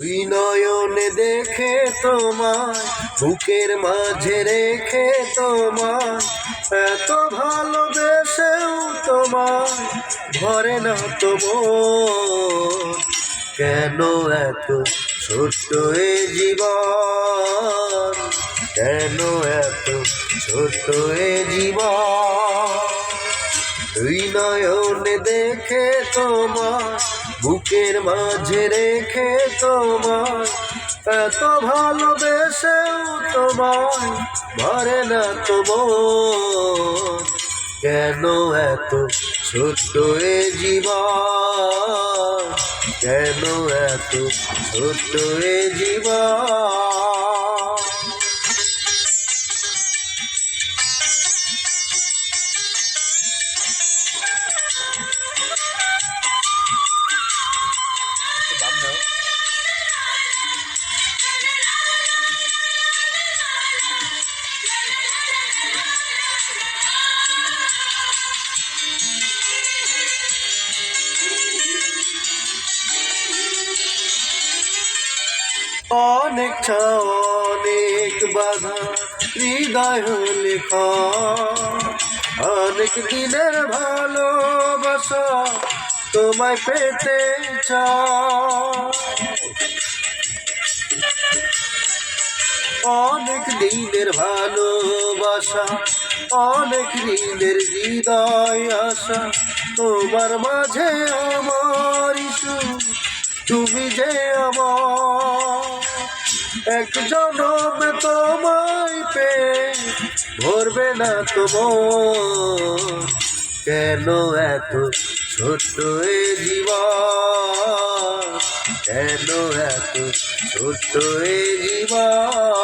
দুই নয়নে দেখে তোমার বুকের মাঝে রেখে তোমার এত ভালোবেসেও তোমার ঘরে না তো মন। কেন এত ছোট্ট এ জীবন? কেন এত ছোট্ট এ জীবন? দুই নয়নে দেখে তোমার, বুকের মাঝে রেখে তোমার। এত ভালোবেসেও তোমার ভরে না তোমার। কেন এত ছোট্ট এ জীবন? কেন এত ছোট্ট এ জীবন? অনেক অনেক বাধা, হৃদয় লেখা। অনেক দিনের ভালোবাসা তোমায় পেতে অনেক দিনের ভালোবাসা, অনেক দিনের হৃদয় আশা, তোমার মাঝে আমার ইস্যু তুমি যে আমার এক জনমে তোমায় পে ভরবে না তোমার কেন এত ছোট্ট এ জীবন কেন এত ছোট্ট এ জীবন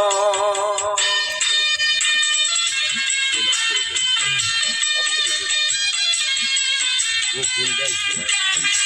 वो भूल गई